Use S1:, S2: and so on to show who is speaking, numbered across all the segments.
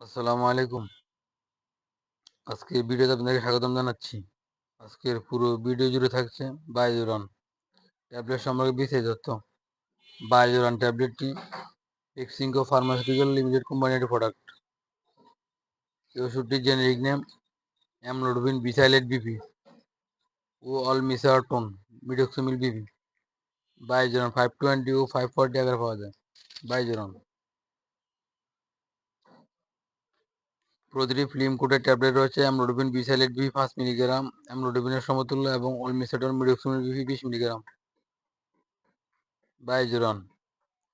S1: আসসালামু আলাইকুম। আজকের ভিডিওতে আপনাকে স্বাগতম জানাচ্ছি। আজকের পুরো ভিডিও জুড়ে থাকছে বায়োজুরান ট্যাবলেট সম্পর্কে বিস্তারিত তথ্য। বায়োজুরান ট্যাবলেটটি এক্সিঙ্কো ফার্মাসিউটিক্যাল লিমিটেড কোম্পানির প্রোডাক্ট। এই ওষুধটির generic name amlodipine besylate BP ও অল মিসারটন মিডক্সিমিল বিপি। বায়োজুরান ফাইভ টোয়েন্টি ও ফাইভ ফর্টি আকারে পাওয়া যায়। বায়োজুরান প্রতিটি ফিল্ম কোটের ট্যাবলেট রয়েছে অ্যামলোডোবিন বিসাইলেট বি পাঁচ মিলিগ্রাম অ্যামলোডোবিনের সমতুল্য এবং অলমিসেটন মিডক্সিমিল বিপি বিশ মিলিগ্রাম বাইজুরন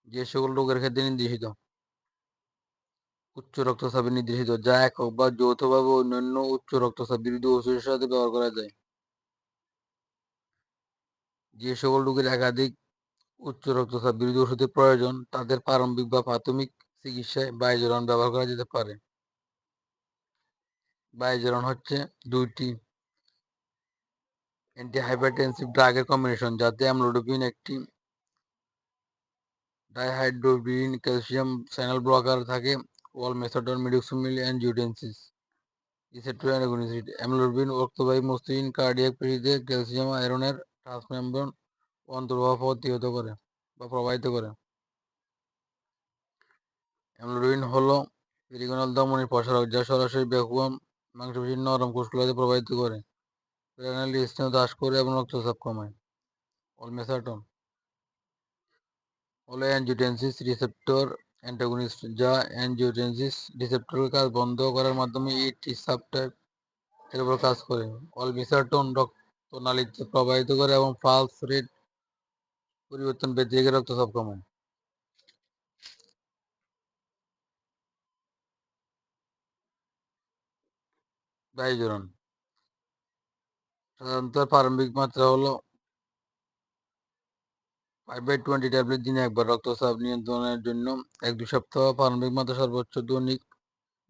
S1: যে সকল রোগের ক্ষেত্রে নির্দেশিত। উচ্চ রক্তচাপে নির্দেশিত, যা একক বা যৌথভাবে অন্যান্য উচ্চ রক্তচাপ বিরোধী ওষুধের সাথে ব্যবহার করা যায়। যে সকল রোগের একাধিক উচ্চ রক্তচাপ বিরোধী ওষুধের প্রয়োজন, তাদের প্রারম্ভিক বা প্রাথমিক চিকিৎসায় বাইজোরন ব্যবহার করা যেতে পারে। বাইজেরন হচ্ছে দুইটি অ্যান্টিহাইপারটেনসিভ ড্রাগের কম্বিনেশন যাতে অ্যামলোডোপিন একটি ডাইহাইড্রোবিন ক্যালসিয়াম চ্যানেল ব্লকার থাকে ওয়াল মেথডন মিডক্সোমিল অ্যানজিওটেন্সিস রিসেপ্টর অ্যানাগোনিস্ট অ্যামলোডোপিন রক্তবাহী মসৃণ কার্ডিয়াক পেশিতে ক্যালসিয়াম আয়রনের ট্রান্সমেম্বরন অন্তর্বাহ প্রতিহত করে বা প্রবাহিত করে। অ্যামলোডোপিন হলো পেরিগোনাল ধমনির প্রসারক, যা সরাসরি ব্যাকুয়াম মাংসপেশির নরম কোষগুলোতে প্রবাহিত করে। প্রেরণাল স্নেহ দাস করে এবং রক্তচাপ কমায়। অলমেসাটন হলো অ্যানজিওটেনসিস রিসেপ্টর অ্যান্টাগনিস্ট যা অ্যানজিওটেনসিস রিসেপ্টরের কাজ বন্ধ করার মাধ্যমে ইটি সাবটাইপ এর উপর কাজ করে। অলমিসাটন রক্তনালীতে প্রবাহিত করে এবং পালস রেট পরিবর্তন ব্যতিরেকে রক্তচাপ কমায়। ডাইজোরন সাধারণত প্রারম্ভিক মাত্রা হলো ফাইভ বাই টোয়েন্টি ট্যাবলেট দিনে একবার রক্তচাপ নিয়ন্ত্রণের জন্য এক দুই সপ্তাহ প্রারম্ভিক মাত্রা সর্বোচ্চ দৈনিক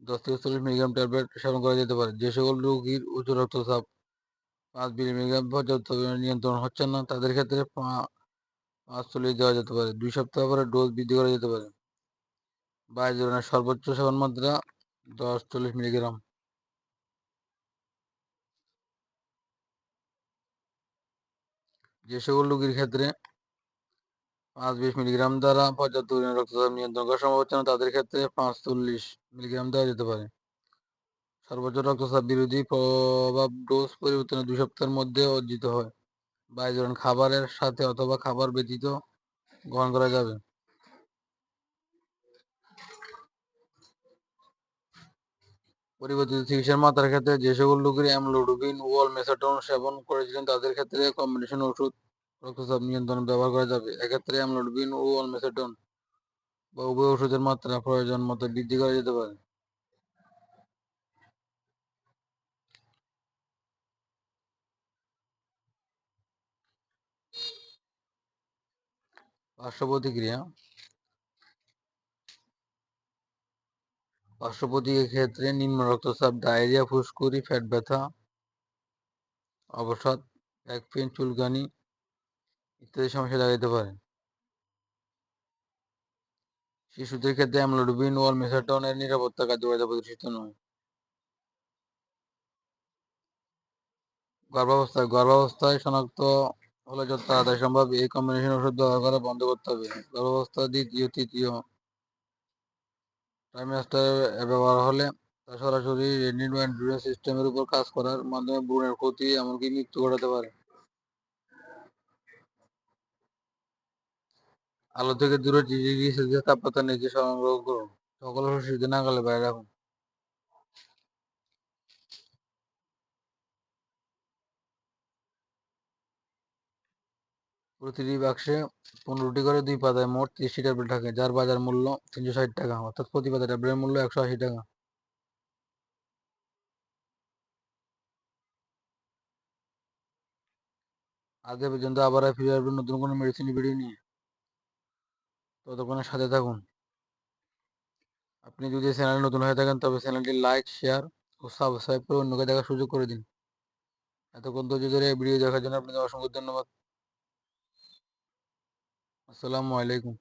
S1: দশ থেকে চল্লিশ মিলিগ্রাম ট্যাবলেট সেবন করা যেতে পারে যে সকল রোগীর উচ্চ রক্তচাপ পাঁচ মিলিগ্রাম পর্যন্ত নিয়ন্ত্রণ হচ্ছে না তাদের ক্ষেত্রে পাঁচ চল্লিশ দেওয়া যেতে পারে দুই সপ্তাহ পরে ডোজ বৃদ্ধি করা যেতে পারে বায়োজনের সর্বোচ্চ সেবন মাত্রা দশ চল্লিশ মিলিগ্রাম যে সকল রোগীর ক্ষেত্রে পাঁচ বিশ মিলিগ্রাম দ্বারা পর্যাপ্ত পরিমাণ রক্তচাপ নিয়ন্ত্রণ করা সম্ভব হচ্ছে না, তাদের ক্ষেত্রে পাঁচ চল্লিশ মিলিগ্রাম দেওয়া যেতে পারে। সর্বোচ্চ রক্তচাপ বিরোধী প্রভাব ডোজ পরিবর্তনের দুই সপ্তাহের মধ্যে অর্জিত হয়। বা খাবারের সাথে অথবা খাবার ব্যতীত গ্রহণ করা যাবে। পরিবর্তিত চিকিৎসার মাত্রার ক্ষেত্রে যে সকল রোগীর অ্যামলোডোবিন ওয়াল মেসাটন সেবন করেছিলেন, তাদের ক্ষেত্রে কম্বিনেশন ওষুধ রক্তচাপ নিয়ন্ত্রণ ব্যবহার করা যাবে। এক্ষেত্রে অ্যামলোডবিন ও অলমেসেটন বা উভয় ওষুধের মাত্রা প্রয়োজন মতো বৃদ্ধি করা যেতে পারে। পার্শ্ব প্রতিক্রিয়া পার্শ্ব ক্ষেত্রে নিম্ন রক্তচাপ, ডায়রিয়া, ফুসকুড়ি, ফ্যাট ব্যথা, অবসাদ পেন চুলকানি ইত্যাদি সমস্যা যেতে পারে। শিশুদের ক্ষেত্রে অ্যামলোডোবিন ওয়াল মেসাটনের নিরাপত্তা কার্যকারিতা প্রদর্শিত নয়। গর্ভাবস্থায় গর্ভাবস্থায় শনাক্ত হলে যত তাড়াতাড়ি সম্ভব এই কম্বিনেশন ওষুধ ব্যবহার করা বন্ধ করতে হবে। গর্ভাবস্থা দ্বিতীয়, তৃতীয় ট্রাইমাস্টার ব্যবহার হলে তা সরাসরি রেনিন সিস্টেমের উপর কাজ করার মাধ্যমে ভ্রূণের ক্ষতি এমনকি মৃত্যু ঘটাতে পারে। আলো থেকে দূরে ডিগ্রি সেলসিয়াস তাপমাত্রা নিচে সংগ্রহ করুন। সকল শিশুদের নাগালে বাইরে রাখুন। প্রতিটি বাক্সে পনেরোটি করে দুই পাতায় মোট তিরিশটি ট্যাবলেট থাকে, যার বাজার মূল্য তিনশো ষাট টাকা। অর্থাৎ প্রতি পাতা ট্যাবলেটের মূল্য একশো আশি টাকা। আগে পর্যন্ত আবার ফিরে আসবেন নতুন কোনো মেডিসিন ভিডিও নিয়ে। ততক্ষণের সাথে থাকুন। আপনি যদি চ্যানেলে নতুন হয়ে থাকেন, তবে চ্যানেলটি লাইক শেয়ার ও সাবস্ক্রাইব করে অন্যকে দেখার সুযোগ করে দিন। এতক্ষণ ধরে এই ভিডিও দেখার জন্য আপনাদের অসংখ্য ধন্যবাদ। আসসালামু আলাইকুম।